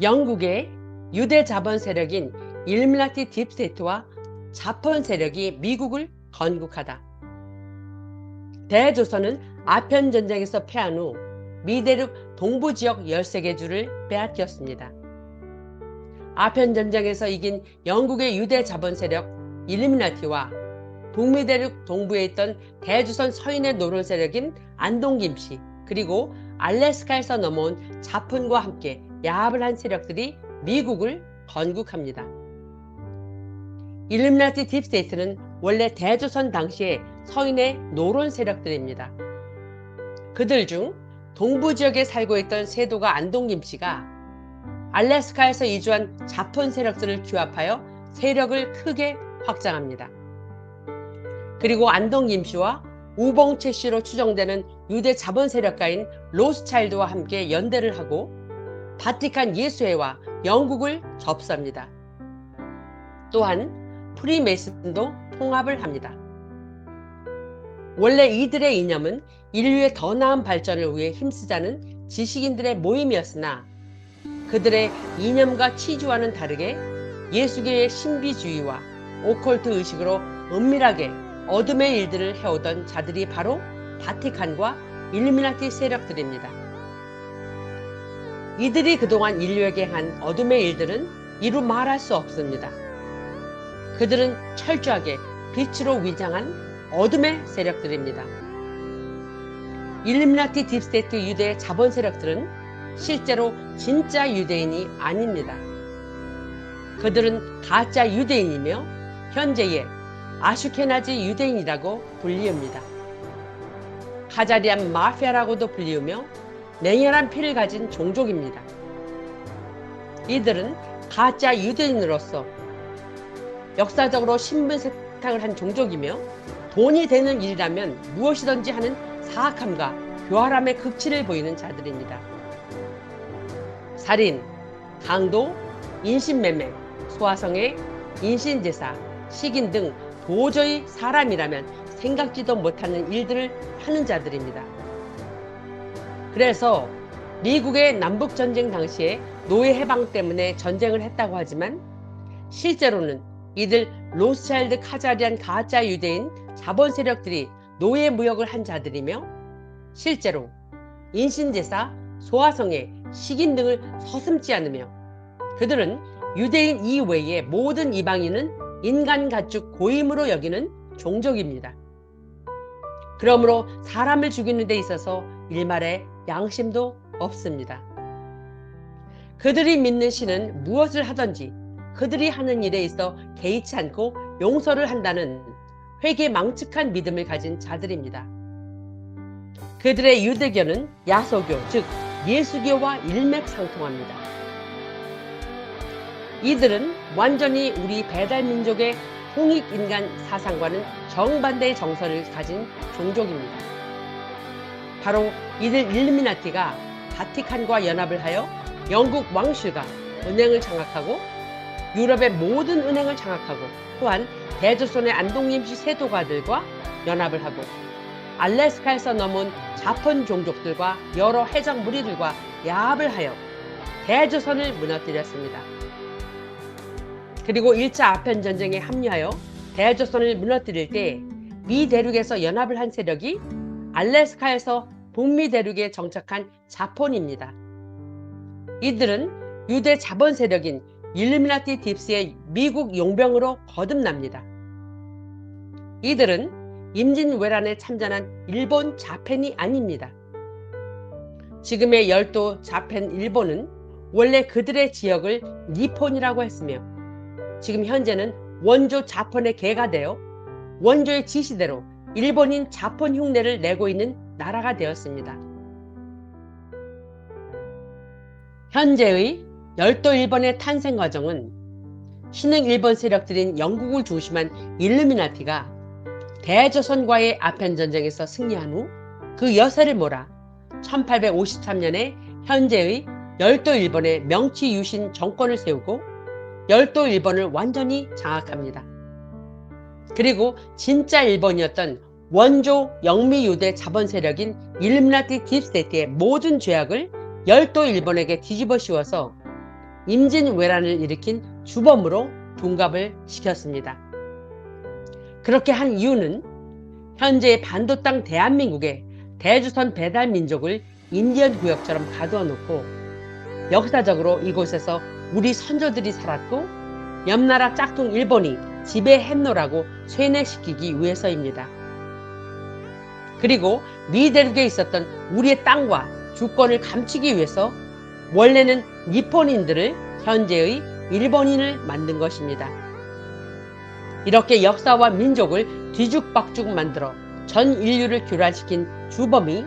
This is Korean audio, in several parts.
영국의 유대 자본 세력인 일밀라티 딥스테이트와 자폰 세력이 미국을 건국하다. 대조선은 아편 전쟁에서 패한 후 미대륙 동부 지역 13개 주를 빼앗겼습니다. 아편 전쟁에서 이긴 영국의 유대 자본 세력 일루미나티와 북미 대륙 동부에 있던 대조선 서인의 노론 세력인 안동김씨 그리고 알래스카에서 넘어온 자폰과 함께 야합을 한 세력들이 미국을 건국합니다. 일루미나티 딥스테이트는 원래 대조선 당시의 서인의 노론 세력들입니다. 그들 중 동부 지역에 살고 있던 세도가 안동김 씨가 알래스카에서 이주한 자폰 세력들을 규합하여 세력을 크게 확장합니다. 그리고 안동김 씨와 우봉채 씨로 추정되는 유대 자본 세력가인 로스차일드와 함께 연대를 하고 바티칸 예수회와 영국을 접수합니다. 또한 프리메이슨도 통합을 합니다. 원래 이들의 이념은 인류의 더 나은 발전을 위해 힘쓰자는 지식인들의 모임이었으나 그들의 이념과 치주와는 다르게 예수계의 신비주의와 오컬트 의식으로 은밀하게 어둠의 일들을 해오던 자들이 바로 바티칸과 일루미나티 세력들입니다. 이들이 그동안 인류에게 한 어둠의 일들은 이루 말할 수 없습니다. 그들은 철저하게 빛으로 위장한 어둠의 세력들입니다. 일루미나티 딥스테이트 유대 자본 세력들은 실제로 진짜 유대인이 아닙니다. 그들은 가짜 유대인이며 현재의 아슈케나지 유대인이라고 불리웁니다. 카자리안 마피아라고도 불리우며 맹렬한 피를 가진 종족입니다. 이들은 가짜 유대인으로서 역사적으로 신분 세탁을 한 종족이며 돈이 되는 일이라면 무엇이든지 하는 사악함과 교활함의 극치를 보이는 자들입니다. 살인, 강도, 인신매매, 소화성애, 인신제사, 식인 등 도저히 사람이라면 생각지도 못하는 일들을 하는 자들입니다. 그래서 미국의 남북전쟁 당시에 노예 해방 때문에 전쟁을 했다고 하지만 실제로는 이들 로스차일드 카자리안 가짜 유대인 자본 세력들이 노예 무역을 한 자들이며 실제로 인신제사, 소화성애, 식인 등을 서슴지 않으며 그들은 유대인 이외의 모든 이방인은 인간 가축 고임으로 여기는 종족입니다. 그러므로 사람을 죽이는 데 있어서 일말의 양심도 없습니다. 그들이 믿는 신은 무엇을 하든지 그들이 하는 일에 있어 개의치 않고 용서를 한다는 회개 망측한 믿음을 가진 자들입니다. 그들의 유대교는 야소교, 즉 예수교와 일맥상통합니다. 이들은 완전히 우리 배달민족의 홍익인간 사상과는 정반대의 정서를 가진 종족입니다. 바로 이들 일루미나티가 바티칸과 연합을 하여 영국 왕실과 은행을 장악하고 유럽의 모든 은행을 장악하고 또한 대조선의 안동림시 세도가들과 연합을 하고 알래스카에서 넘은 자폰 종족들과 여러 해적 무리들과 야합을 하여 대조선을 무너뜨렸습니다. 그리고 1차 아편 전쟁에 합류하여 대조선을 무너뜨릴 때 미 대륙에서 연합을 한 세력이 알래스카에서 북미 대륙에 정착한 자폰입니다. 이들은 유대 자본 세력인 일루미나티 딥스의 미국 용병으로 거듭납니다. 이들은 임진왜란에 참전한 일본 자펜이 아닙니다. 지금의 열도 자펜 일본은 원래 그들의 지역을 니폰이라고 했으며 지금 현재는 원조 자폰의 개가 되어 원조의 지시대로 일본인 자폰 흉내를 내고 있는 나라가 되었습니다. 현재의 열도 일본의 탄생 과정은 신흥 일본 세력들인 영국을 중심한 일루미나티가 대조선과의 아편 전쟁에서 승리한 후 그 여세를 몰아 1853년에 현재의 열도 일본의 명치 유신 정권을 세우고 열도 일본을 완전히 장악합니다. 그리고 진짜 일본이었던 원조 영미 유대 자본 세력인 일루미나티 딥스테이트의 모든 죄악을 열도 일본에게 뒤집어 씌워서 임진왜란을 일으킨 주범으로 둔갑을 시켰습니다. 그렇게 한 이유는 현재의 반도 땅 대한민국의 대주선 배달 민족을 인디언 구역처럼 가두어 놓고 역사적으로 이곳에서 우리 선조들이 살았고 옆나라 짝퉁 일본이 지배 했노라고 쇠뇌시키기 위해서입니다. 그리고 미대륙에 있었던 우리의 땅과 주권을 감추기 위해서 원래는 니폰인들을 현재의 일본인을 만든 것입니다. 이렇게 역사와 민족을 뒤죽박죽 만들어 전 인류를 교란시킨 주범이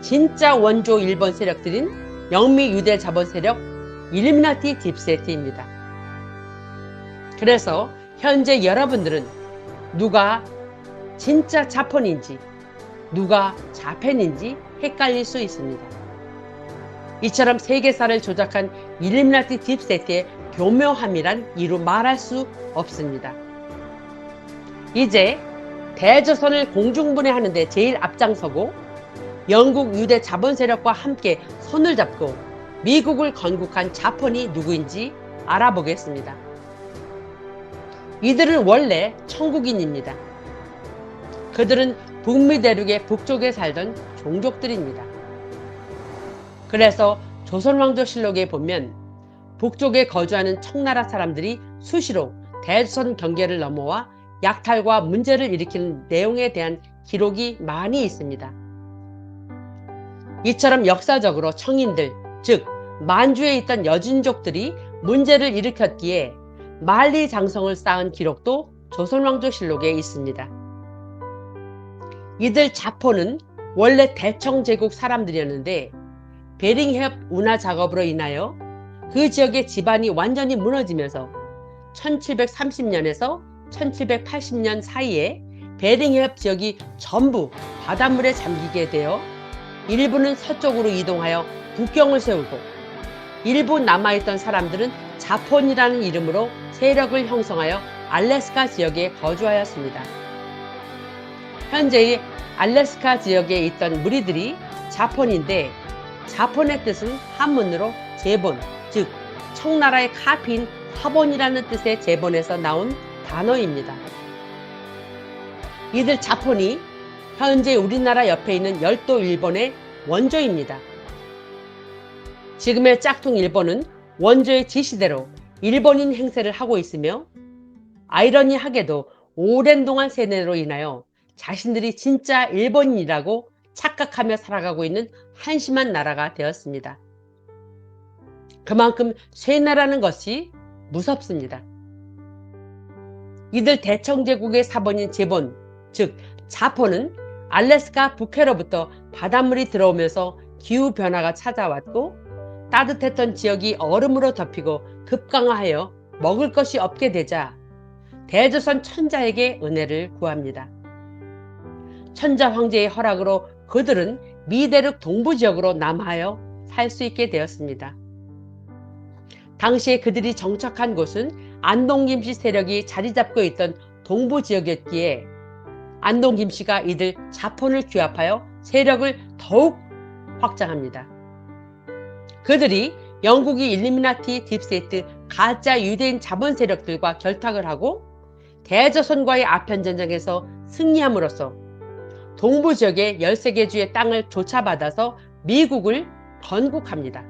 진짜 원조 일본 세력들인 영미 유대 자본 세력 일루미나티 딥세트입니다. 그래서 현재 여러분들은 누가 진짜 자폰인지 누가 자펜인지 헷갈릴 수 있습니다. 이처럼 세계사를 조작한 일루미나티 딥세트의 교묘함이란 이루 말할 수 없습니다. 이제 대조선을 공중분해하는데 제일 앞장서고 영국 유대 자본 세력과 함께 손을 잡고 미국을 건국한 자폰이 누구인지 알아보겠습니다. 이들은 원래 천국인입니다. 그들은 북미 대륙의 북쪽에 살던 종족들입니다. 그래서 조선왕조실록에 보면 북쪽에 거주하는 청나라 사람들이 수시로 대조선 경계를 넘어와 약탈과 문제를 일으키는 내용에 대한 기록이 많이 있습니다. 이처럼 역사적으로 청인들, 즉 만주에 있던 여진족들이 문제를 일으켰기에 만리장성을 쌓은 기록도 조선왕조실록에 있습니다. 이들 자포는 원래 대청 제국 사람들이었는데 베링해협 운하 작업으로 인하여 그 지역의 지반이 완전히 무너지면서 1730년에서 1780년 사이에 베링해협 지역이 전부 바닷물에 잠기게 되어 일부는 서쪽으로 이동하여 국경을 세우고 일부 남아있던 사람들은 자폰이라는 이름으로 세력을 형성하여 알래스카 지역에 거주하였습니다. 현재의 알래스카 지역에 있던 무리들이 자폰인데 자폰의 뜻은 한문으로 제본, 즉 청나라의 카피인 화본이라는 뜻의 제본에서 나온 단어입니다. 이들 자폰이 현재 우리나라 옆에 있는 열도 일본의 원조입니다. 지금의 짝퉁 일본은 원조의 지시대로 일본인 행세를 하고 있으며 아이러니하게도 오랜 동안 세뇌로 인하여 자신들이 진짜 일본인이라고 착각하며 살아가고 있는 한심한 나라가 되었습니다. 그만큼 쇠나라는 것이 무섭습니다. 이들 대청제국의 사본인 제본, 즉 자포는 알래스카 북해로부터 바닷물이 들어오면서 기후 변화가 찾아왔고 따뜻했던 지역이 얼음으로 덮이고 급강하하여 먹을 것이 없게 되자 대조선 천자에게 은혜를 구합니다. 천자 황제의 허락으로 그들은 미대륙 동부 지역으로 남하여 살 수 있게 되었습니다. 당시에 그들이 정착한 곳은 안동 김씨 세력이 자리 잡고 있던 동부 지역이었기에 안동 김씨가 이들 자폰을 규합하여 세력을 더욱 확장합니다. 그들이 영국이 일루미나티 딥세트 가짜 유대인 자본 세력들과 결탁을 하고 대조선과의 아편 전쟁에서 승리함으로써 동부 지역의 13개 주의 땅을 조차받아서 미국을 건국합니다.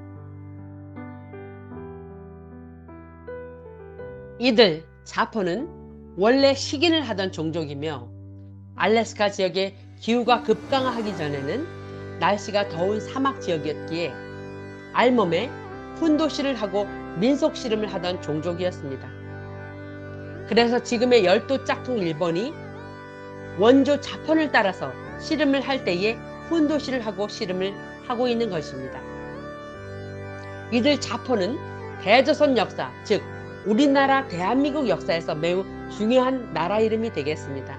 이들 자포는 원래 식인을 하던 종족이며 알래스카 지역의 기후가 급강하기 전에는 날씨가 더운 사막 지역이었기에 알몸에 훈도씨를 하고 민속 씨름을 하던 종족이었습니다. 그래서 지금의 열도 짝퉁 일본이 원조 자폰을 따라서 씨름을 할 때에 훈도씨를 하고 씨름을 하고 있는 것입니다. 이들 자폰은 대조선 역사, 즉 우리나라 대한민국 역사에서 매우 중요한 나라 이름이 되겠습니다.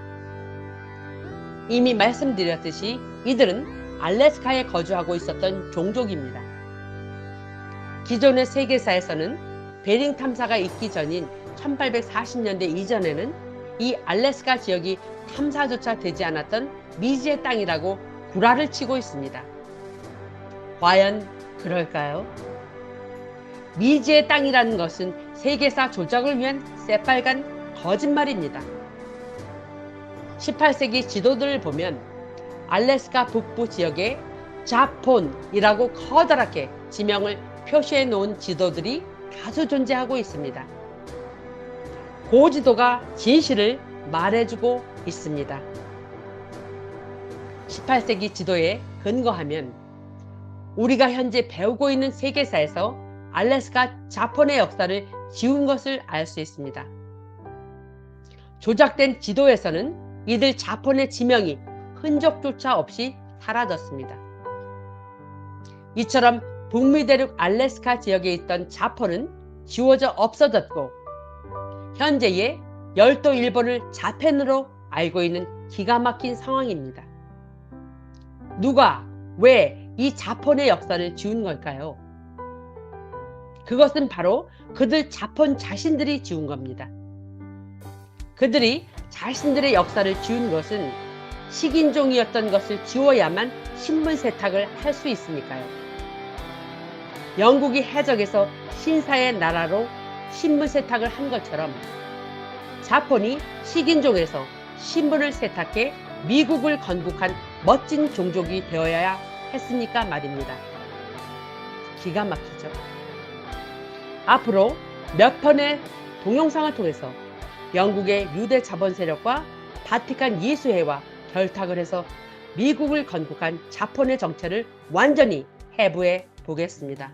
이미 말씀드렸듯이 이들은 알래스카에 거주하고 있었던 종족입니다. 기존의 세계사에서는 베링 탐사가 있기 전인 1840년대 이전에는 이 알래스카 지역이 탐사조차 되지 않았던 미지의 땅이라고 구라를 치고 있습니다. 과연 그럴까요? 미지의 땅이라는 것은 세계사 조작을 위한 새빨간 거짓말입니다. 18세기 지도들을 보면 알래스카 북부 지역에 자폰이라고 커다랗게 지명을 표시해 놓은 지도들이 다수 존재하고 있습니다. 고지도가 진실을 말해주고 있습니다. 18세기 지도에 근거하면 우리가 현재 배우고 있는 세계사에서 알래스카 자폰의 역사를 지운 것을 알 수 있습니다. 조작된 지도에서는 이들 자폰의 지명이 흔적조차 없이 사라졌습니다. 이처럼 북미 대륙 알래스카 지역에 있던 자폰은 지워져 없어졌고 현재의 열도 일본을 자펜으로 알고 있는 기가 막힌 상황입니다. 누가 왜 이 자폰의 역사를 지운 걸까요? 그것은 바로 그들 자폰 자신들이 지운 겁니다. 그들이 자신들의 역사를 지운 것은 식인종이었던 것을 지워야만 신분 세탁을 할 수 있으니까요. 영국이 해적에서 신사의 나라로 신분 세탁을 한 것처럼 자폰이 식인종에서 신분을 세탁해 미국을 건국한 멋진 종족이 되어야 했으니까 말입니다. 기가 막히죠. 앞으로 몇 편의 동영상을 통해서 영국의 유대 자본 세력과 바티칸 예수회와 결탁을 해서 미국을 건국한 자폰의 정체를 완전히 해부해 보겠습니다.